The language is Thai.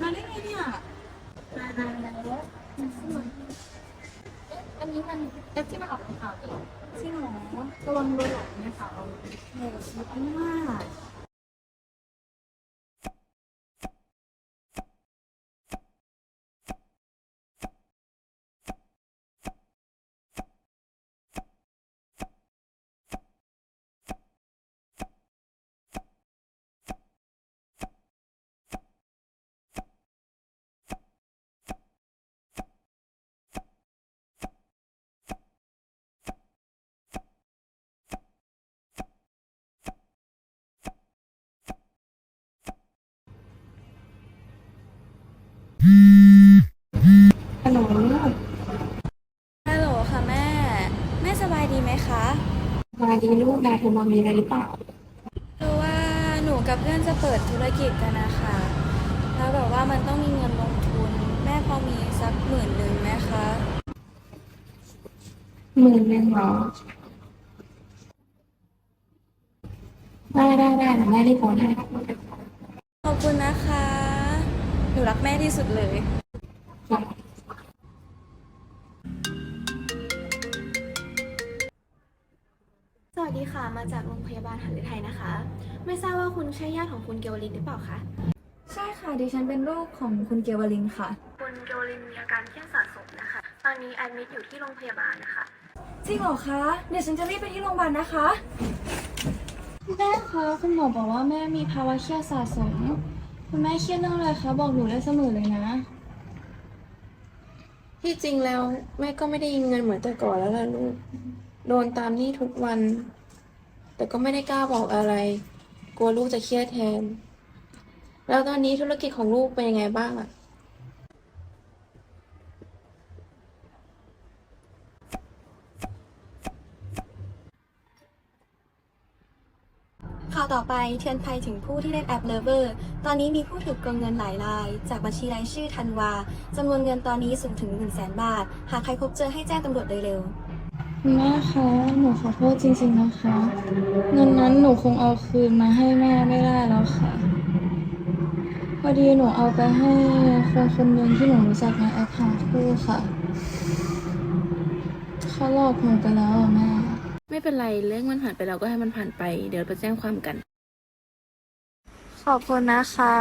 มาได้ไงเนี่ยมามาแล้วอันนี้มันแอปที่มันออกเป็นข่าวเองจริงเหรอระวังโดนหลอกนะคะเอาโหชิบมาก คะสบายดีลูกนายโทรมามีอะไรหรือเปล่าคือว่าหนูกับเพื่อนจะเปิดธุรกิจกันนะคะแล้วแบบว่ามันต้องมีเงินลงทุน แม่พอมีสักหมื่นหนึ่งไหมคะหมื่นหนึ่งเหรอได้ได้ได้เดี๋ยวแม่รีบโอนให้ขอบคุณนะคะ หนูรักแม่ที่สุดเลย สวัสดีค่ะ มาจากโรงพยาบาลหันฤทัยนะคะ ไม่ทราบว่าคุณใช่ญาติของคุณเกวลินหรือเปล่าคะ ใช่ค่ะ ดิฉันเป็นลูกของคุณเกวลินค่ะ คุณเกวลินมีอาการเครียดสะสมนะคะ ตอนนี้แอดมิดอยู่ที่โรงพยาบาลนะคะ จริงเหรอคะ เดี๋ยวฉันจะรีบไปที่โรงพยาบาลนะคะ แม่คะคุณหมอบอกว่าแม่มีภาวะเครียดสะสม คุณแม่เครียดเรื่องอะไรคะ บอกหนูได้เสมอเลยนะ ที่จริงแล้วแม่ก็ไม่ได้ยิงเงินเหมือนแต่ก่อนแล้วล่ะลูก โดนตามหนี้ทุกวัน แต่ก็ไม่ได้กล้าบอกอะไร กลัวลูกจะเครียดแทน แล้วตอนนี้ธุรกิจของลูกเป็นยังไงบ้างอะข่าวต่อไปเตือนภัยถึงผู้ที่เล่นแอป Lover ตอนนี้มีผู้ถูกโกงเงินหลายราย จากบัญชีรายชื่อธันวาจำนวนเงินตอนนี้สูงถึง 1 0 0 0 0แบาท หากใครพบเจอให้แจ้งตำรวจโดยเร็ว คุณแม่คะ หนูขอโทษจริงๆนะคะ เงินนั้นหนูคงเอาคืนมาให้แม่ไม่ได้แล้วค่ะ พอดีหนูเอาไปให้คนคนหนึ่งที่หนูรู้จักในแอปหาคู่ค่ะ เขาหลอกหนูไปแล้วอะแม่ ไม่เป็นไรเรื่องมันผ่านไปแล้วก็ให้มันผ่านไป เดี๋ยวไปแจ้งความกัน ขอบคุณนะคะ